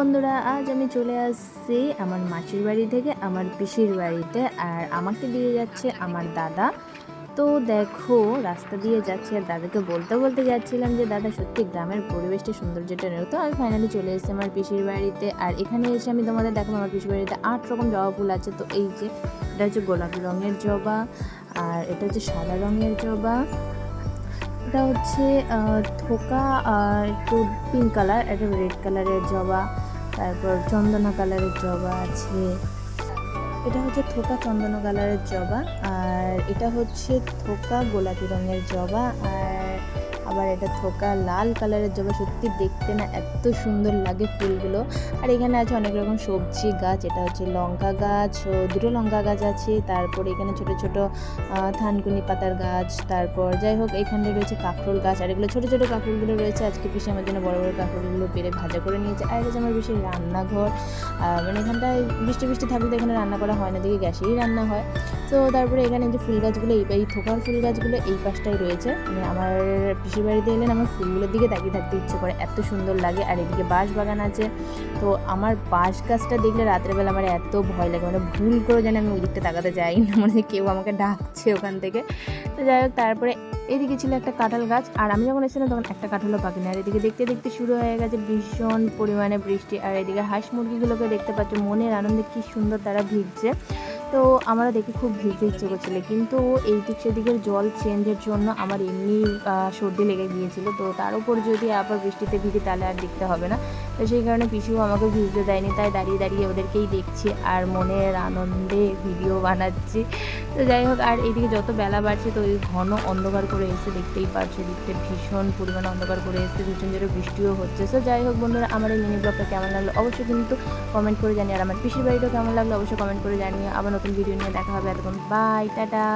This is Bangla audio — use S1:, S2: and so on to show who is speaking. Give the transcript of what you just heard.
S1: বন্ধুরা, আজ আমি চলে আসছি আমার মাসির বাড়ি থেকে, আমার পিসির বাড়িতে, আর আমাকে দিয়ে যাচ্ছে আমার দাদা। তো দেখো, রাস্তা দিয়ে যাচ্ছি, আর দাদাকে বলতে বলতে যাচ্ছিলাম যে, দাদা, সত্যি গ্রামের পরিবেশটা সৌন্দর্যটা নেই। তো আমি ফাইনালি চলে এসেছি আমার পিসির বাড়িতে, আর এখানে এসে আমি তোমাদের দেখো আমার পিসির বাড়িতে আট রকম জবা ফুল আছে। তো এই যে, এটা হচ্ছে গোলাপি রঙের জবা, আর এটা হচ্ছে সাদা রঙের জবা, এটা হচ্ছে থোকা একটু পিঙ্ক কালার একটা রেড কালারের জবা। তারপর চন্দনা কালারের জবা আছে। এটা হচ্ছে থোকা চন্দনা কালারের জবা, আর এটা হচ্ছে থোকা গোলাপি রঙের জবা, আর আবার এটা থোকা লাল কালারের জবা, সত্যি দেখতে না এত সুন্দর লাগে ফুলগুলো। আর এখানে আছে অনেক রকম সবজি গাছ, এটা হচ্ছে লঙ্কা গাছ দুটো লঙ্কা গাছ আছে, তারপর এখানে ছোট ছোট থানকুনি পাতার গাছ, তারপর যাই হোক, এখানে রয়েছে কাঁকরোল গাছ, আর এগুলো ছোটো ছোটো কাঁকরোলগুলো রয়েছে, আজকে পিসে আমার জন্য বড় বড় কাঁকরোলগুলো পেরে ভাজা করে নিয়েছে, আর এটা আমার বেশি রান্নাঘর মানে এখানটায় বৃষ্টি বৃষ্টি থাকলে তো এখানে রান্না করা হয় না, দেখি গ্যাসেই রান্না হয়। তো তারপরে এখানে যে ফুল গাছগুলো, এই থোকার ফুল গাছগুলো এই পাশটাই রয়েছে মানে আমার পিসির বাড়িতে এলেন আমার ফুলগুলোর দিকে তাকিয়ে থাকতে ইচ্ছে করে, এত সুন্দর লাগে। আর এদিকে বাঁশ বাগান আছে। তো আমার বাঁশ গাছটা দেখলে রাত্রেবেলা আমার এত ভয় লাগে মানে ভুল করে যেন আমি ওই দিকটা তাকাতে যাই না মানে কেউ আমাকে ডাকছে ওখান থেকে। তো যাই হোক, তারপরে এদিকে ছিল একটা কাঁঠাল গাছ। আর আমি যখন এসেছিলাম তখন একটা কাঁঠালও পাকিনি আর এদিকে দেখতে দেখতে শুরু হয়ে গেছে ভীষণ পরিমাণে বৃষ্টি। আর এদিকে হাঁস মুরগিগুলোকে দেখতে পাচ্ছ, মনের আনন্দে কি সুন্দর তারা ভিজছে। তো আমরা দেখে খুব ভিজতে ইচ্ছে করছিল। কিন্তু এই দিক সেদিকের জল চেঞ্জের জন্য আমার এমনি সর্দি লেগে গিয়েছিল। তো তার উপর যদি আবার বৃষ্টিতে ভিজি তাহলে আর দেখতে হবে না। তো সেই কারণে পিসিও আমাকে ভিজতে দেয়নি। তাই দাঁড়িয়ে দাঁড়িয়ে ওদেরকেই দেখছি আর মনের আনন্দে ভিডিও বানাচ্ছি। তো যাই হোক, আর এইদিকে যত বেলা বাড়ছে, তো ওই ঘন অন্ধকার করে এসে দেখতেই পাচ্ছ দিকটা ভীষণ পরিমাণে অন্ধকার করে এসে ভীষণ জোরে বৃষ্টিও হচ্ছে। তো যাই হোক বন্ধুরা, আমার এই মিনি ব্লগটা কেমন লাগল অবশ্যই কিন্তু কমেন্ট করে জানিয়ে, আর আমার পিসির বাড়িটাও কেমন লাগল অবশ্যই কমেন্ট করে জানিয়ে। আবার নতুন ভিডিও নিয়ে দেখা হবে এতক্ষণ বাই টাটা।